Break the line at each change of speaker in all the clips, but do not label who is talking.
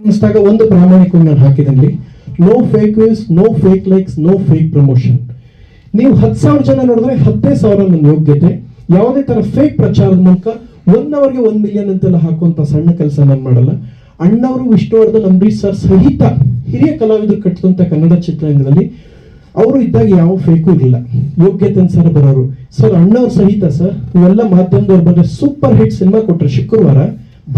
ಅನಿಸಿದಾಗ ಒಂದು ಪ್ರಾಮಾಣಿಕವಾಗಿ ನಾನು ಹಾಕಿದಲ್ಲಿ no fake views no fake likes no fake promotion ನೀವು ಹತ್ತು ಸಾವಿರ ಜನ ನೋಡಿದ್ರೆ ಹತ್ತೇ ಸಾವಿರ ನನ್ನ ಯೋಗ್ಯತೆ. ಯಾವುದೇ ತರ ಫೇಕ್ ಪ್ರಚಾರದ ಮೂಲಕ ಒನ್ ಅವರ್ಗೆ ಒಂದ್ ಮಿಲಿಯನ್ ಅಂತೆಲ್ಲ ಹಾಕುವಂಥ ಸಣ್ಣ ಕೆಲಸ ನಾನು ಮಾಡಲ್ಲ. ಅಣ್ಣವರು ವಿಷ್ಣುವರ್ಧನ್ ಅಂಬರೀಶ್ ಸರ್ ಸಹಿತ ಹಿರಿಯ ಕಲಾವಿದರು ಕಟ್ಟಿದಂತ ಕನ್ನಡ ಚಿತ್ರರಂಗದಲ್ಲಿ ಅವರು ಇದ್ದಾಗ ಯಾವ ಫೇಕು ಇರಲಿಲ್ಲ ಯೋಗ್ಯತೆ ಸರ್ ಬರೋರು. ಸರ್, ಅಣ್ಣವ್ರ ಸಹಿತ ಸರ್, ಇವೆಲ್ಲ ಮಾಧ್ಯಮದವ್ರು ಬಗ್ಗೆ ಸೂಪರ್ ಹಿಟ್ ಸಿನಿಮಾ ಕೊಟ್ಟರು ಶುಕ್ರವಾರ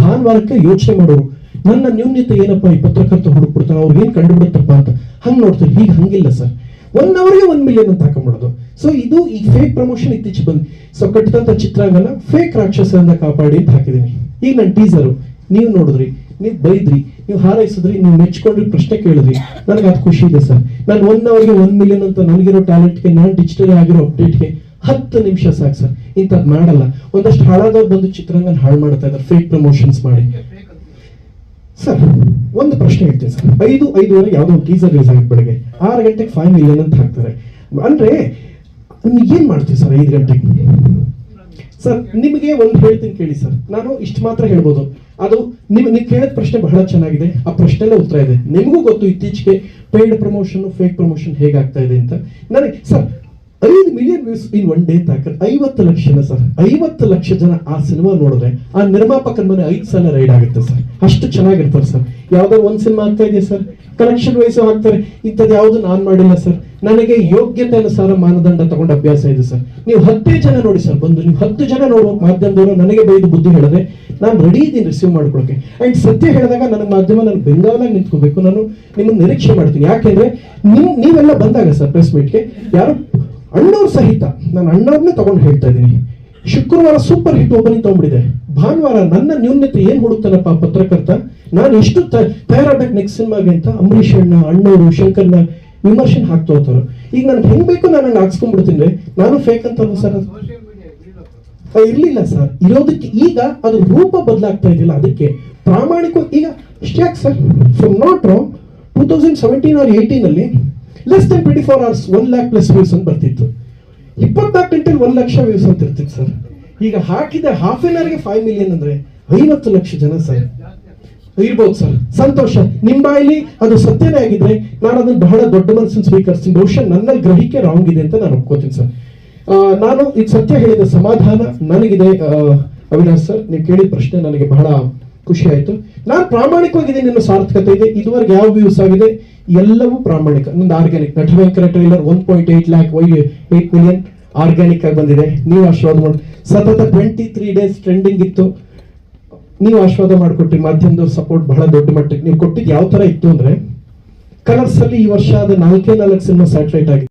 ಭಾನುವಾರಕ್ಕೆ ಯೋಚನೆ ಮಾಡೋರು. ನನ್ನ ನ್ಯೂನ್ಯತೆ ಏನಪ್ಪ ಈ ಪತ್ರಕರ್ತ ಹುಡುಕ್ಬಿಡ್ತಾನೆ ಅವ್ರಿಗೆ ಏನ್ ಕಂಡುಬಿಡುತ್ತಪ್ಪ ಅಂತ? ಹಂಗೆ ನೋಡ್ತಾರೆ. ಹೀಗೆ ಹಂಗಿಲ್ಲ ಸರ್. ಒನ್ ಅವರ್ಗೆ ಒನ್ ಮಿಲಿಯನ್ ಅಂತ ಹಾಕೊಂಡ್ಬಿಡೋದು. ಸೊ ಇದು ಈ ಫೇಕ್ ಪ್ರಮೋಷನ್ ಇತ್ತೀಚೆಗೆ ಬಂದು ಸೊ ಕಟ್ಟಿದಂತ ಚಿತ್ರಾಂಗನ ಫೇಕ್ ರಾಕ್ಷಸರಿಂದ ಕಾಪಾಡಿ ಅಂತ ಹಾಕಿದ್ದೀನಿ. ಈಗ ನನ್ನ ಟೀಸರು ನೀವು ನೋಡಿದ್ರಿ, ನೀವು ಬೈದ್ರಿ, ನೀವು ಹಾರೈಸಿದ್ರಿ, ನೀವು ಮೆಚ್ಕೊಂಡ್ರಿ, ಪ್ರಶ್ನೆ ಕೇಳಿದ್ರಿ. ನನಗೆ ಅದು ಖುಷಿ ಇದೆ ಸರ್. ನಾನು ಒನ್ ಅವರ್ಗೆ ಒನ್ ಮಿಲಿಯನ್ ಅಂತ ನನಗಿರೋ ಟ್ಯಾಲೆಂಟ್ಗೆ ನಾನು ಡಿಜಿಟಲ್ ಆಗಿರೋ ಅಪ್ಡೇಟ್ಗೆ ಹತ್ತು ನಿಮಿಷ ಸಾಕು ಸರ್. ಇಂಥದ್ದು ಮಾಡಲ್ಲ. ಒಂದಷ್ಟು ಹಾಳಾದವ್ರು ಬಂದು ಚಿತ್ರಾಂಗನ ಹಾಳು ಮಾಡ್ತಾ ಇದ್ದಾರೆ ಫೇಕ್ ಪ್ರಮೋಷನ್ಸ್ ಮಾಡಿ. ಸರ್, ಒಂದು ಪ್ರಶ್ನೆ ಹೇಳ್ತೀನಿ ಸರ್. ಐದು, ಐದುವರೆ ಯಾವುದೋ ಒಂದು ಟೀಸರ್ ರಿಲೀಸ್ ಆಗಿ ಬೆಳಗ್ಗೆ ಆರು ಗಂಟೆಗೆ ಫೈವ್ ಮಿಲಿಯನ್ ಅಂತ ಹಾಕ್ತಾರೆ. ಅಂದ್ರೆ ಏನ್ ಮಾಡ್ತೀವಿ ಸರ್ ಐದು ಗಂಟೆಗೆ? ಸರ್, ನಿಮಗೆ ಒಂದು ಹೇಳ್ತೀನಿ ಕೇಳಿ ಸರ್. ನಾನು ಇಷ್ಟು ಮಾತ್ರ ಹೇಳ್ಬೋದು. ಅದು ನಿಮ್ ನೀವು ಕೇಳಿದ ಪ್ರಶ್ನೆ ಬಹಳ ಚೆನ್ನಾಗಿದೆ. ಆ ಪ್ರಶ್ನೆಲ್ಲ ಉತ್ತರ ಇದೆ. ನಿಮಗೂ ಗೊತ್ತು ಇತ್ತೀಚೆಗೆ ಪೇಯ್ಡ್ ಪ್ರಮೋಷನ್ ಫೇಕ್ ಪ್ರಮೋಷನ್ ಹೇಗಾಗ್ತಾ ಇದೆ ಅಂತ. ನನಗೆ, ಸರ್ ಐದು million views in one day ತಾಕತ್ ಐವತ್ತು ಲಕ್ಷನ ಸರ್ ಐವತ್ತು ಲಕ್ಷ ಜನ ಆ ಸಿನಿಮಾ ನೋಡಿದ್ರೆ ಆ ನಿರ್ಮಾಪಕನ ಮನೆ ಐದು ಸಲ ರೈಡ್ ಆಗುತ್ತೆ ಸರ್ ಅಷ್ಟು ಚೆನ್ನಾಗಿರ್ತಾರೆ ಸರ್ ಯಾವುದೋ ಒಂದು ಸಿನಿಮಾ ಆಗ್ತಾ ಇದೆಯಾ ಸರ್ ಕಲೆಕ್ಷನ್ ವೈಸ್ ಹಾಕ್ತಾರೆ. ಇಂಥದ್ದು ಯಾವುದು ನಾನು ಮಾಡಿಲ್ಲ ಸರ್ ನನಗೆ ಯೋಗ್ಯತೆ ಅನುಸಾರ ಮಾನದಂಡ ತಗೊಂಡ ಅಭ್ಯಾಸ ಇದೆ ಸರ್ ನೀವು ಹತ್ತೇ ಜನ ನೋಡಿ ಸರ್ ಬಂದು ನೀವು ಹತ್ತು ಜನ ನೋಡುವ ಮಾಧ್ಯಮದವರು ನನಗೆ ಬೈದು ಬುದ್ಧಿ ಹೇಳಿದ್ರೆ ನಾನು ರೆಡಿ ಇದ್ದೀನಿ ರಿಸೀವ್ ಮಾಡ್ಕೊಳಕ್ಕೆ. ಅಂಡ್ ಸತ್ಯ ಹೇಳಿದಾಗ ನನ್ನ ಮಾಧ್ಯಮ ನಾನು ಬೆಂಗಾಲಾಗಿ ನಿಂತ್ಕೋಬೇಕು. ನಾನು ನಿಮ್ಮನ್ನು ನಿರೀಕ್ಷೆ ಮಾಡ್ತೀನಿ. ಯಾಕೆಂದ್ರೆ ನೀವು ನೀವೆಲ್ಲ ಬಂದಾಗ ಸರ್ ಪ್ರೆಸ್ ಮೀಟ್ಗೆ ಯಾರು ಅಣ್ಣವ್ರ ಸಹಿತ ನಾನು ಅಣ್ಣವ್ರನ್ನೇ ತಗೊಂಡು ಹೇಳ್ತಾ ಇದ್ದೀನಿ. ಶುಕ್ರವಾರ ಸೂಪರ್ ಹಿಟ್ ಒಬ್ಬನಿ ತಗೊಂಡ್ಬಿಡಿದೆ ಭಾನುವಾರ ನನ್ನ ನ್ಯೂನ್ಯತೆ ಏನು ಹುಡುಕ್ತಾನಪ್ಪ ಪತ್ರಕರ್ತ? ನಾನು ಎಷ್ಟು ತಯಾರಾಗ್ಬೇಕು ನೆಕ್ಸ್ಟ್ ಸಿನಿಮಾಗೆ ಅಂತ ಅಂಬರೀಷ್ ಅಣ್ಣ, ಅಣ್ಣವರು, ಶಂಕರ್ನ ವಿಮರ್ಶನ್ ಹಾಕ್ತಾ ಹೋಗ್ತಾರೆ. ಈಗ ನನ್ಗೆ ಹೆಂಗ್ ಬೇಕು ನಾನು ಹಂಗೆ ಹಾಕ್ಸ್ಕೊಂಡ್ಬಿಡ್ತೀನಿ ನಾನು ಫೇಕ್ ಅಂತ ಸರ್ ಇರ್ಲಿಲ್ಲ ಸರ್. ಇರೋದಕ್ಕೆ ಈಗ ಅದು ರೂಪ ಬದಲಾಗ್ತಾ ಇದೆಯಲ್ಲ ಅದಕ್ಕೆ. ಪ್ರಾಮಾಣಿಕ ಈಗ ಯಾಕೆ sir from not wrong two thousand seventeen or eighteen ಅಲ್ಲಿ less than twenty four hours one lakh plus views ಅಂತ ಬರ್ತಿತ್ತು. ಇಪ್ಪತ್ನಾಲ್ಕು ಗಂಟೆಲಿ ಒಂದು ಲಕ್ಷ ವ್ಯೂಸ್ ಅಂತ ಇರ್ತಿತ್ತು ಸರ್ ಈಗ ಹಾಕಿದ ಹಾಫ್ ಎನ್ ಅವರ್ಗೆ ಫೈವ್ ಮಿಲಿಯನ್ ಅಂದ್ರೆ ಐವತ್ತು ಲಕ್ಷ ಜನ ಸರ್ ಇರ್ಬೋದು ಸರ್ ಸಂತೋಷ. ನಿಮ್ಮ ಬಾಯಲ್ಲಿ ಅದು ಸತ್ಯನೇ ಆಗಿದ್ರೆ ನಾನು ಅದನ್ನು ಬಹಳ ದೊಡ್ಡ ಮನಸ್ಸನ್ನು ಸ್ವೀಕರಿಸ್ತೀನಿ ಬಹುಶಃ ನನ್ನ ಗ್ರಹಿಕೆ ರಾಂಗ್ ಇದೆ ಅಂತ ನಾನು ಒಪ್ಕೋತೀನಿ ಸರ್ ನಾನು ಇದು ಸತ್ಯ ಹೇಳಿದ ಸಮಾಧಾನ ನನಗಿದೆ. ಅವಿನಾಶ್ ಸರ್ ನೀವು ಕೇಳಿದ ಪ್ರಶ್ನೆ ನನಗೆ ಬಹಳ ಖುಷಿ ಆಯ್ತು ನಾನು ಪ್ರಾಮಾಣಿಕವಾಗಿದ್ದೀನಿ ನಿಮ್ಮ ಸಾರ್ಥಕತೆ ಇದೆ. ಇದುವರೆಗೆ ಯಾವ ವ್ಯೂಸ್ ಆಗಿದೆ? ಎಲ್ಲವೂ ಪ್ರಾಮಾಣಿಕ. ನಂದು organic Natabhayankara trailer one point eight lakh Y eight million organic ಆಗಿ ಬಂದಿದೆ. ನೀವು ಆಶೀರ್ವಾದ ಮಾಡಿ ಸತತ ಟ್ವೆಂಟಿ ತ್ರೀ ಡೇಸ್ ಟ್ರೆಂಡಿಂಗ್ ಇತ್ತು. ನೀವು ಆಶೀರ್ವಾದ ಮಾಡಿಕೊಟ್ರಿ. ಮಾಧ್ಯಮದ ಸಪೋರ್ಟ್ ಬಹಳ ದೊಡ್ಡ ಮಟ್ಟಕ್ಕೆ ನೀವು ಕೊಟ್ಟಿದ್ದು ಯಾವ ತರ ಇತ್ತು ಅಂದ್ರೆ ಕಲರ್ಸ್ ಅಲ್ಲಿ ಈ ವರ್ಷ ಆದ ನಾಲ್ಕೇ ನಾಲ್ಕು ಸಿನಿಮಾ ಸ್ಯಾಟಲೈಟ್ ಆಗಿದೆ.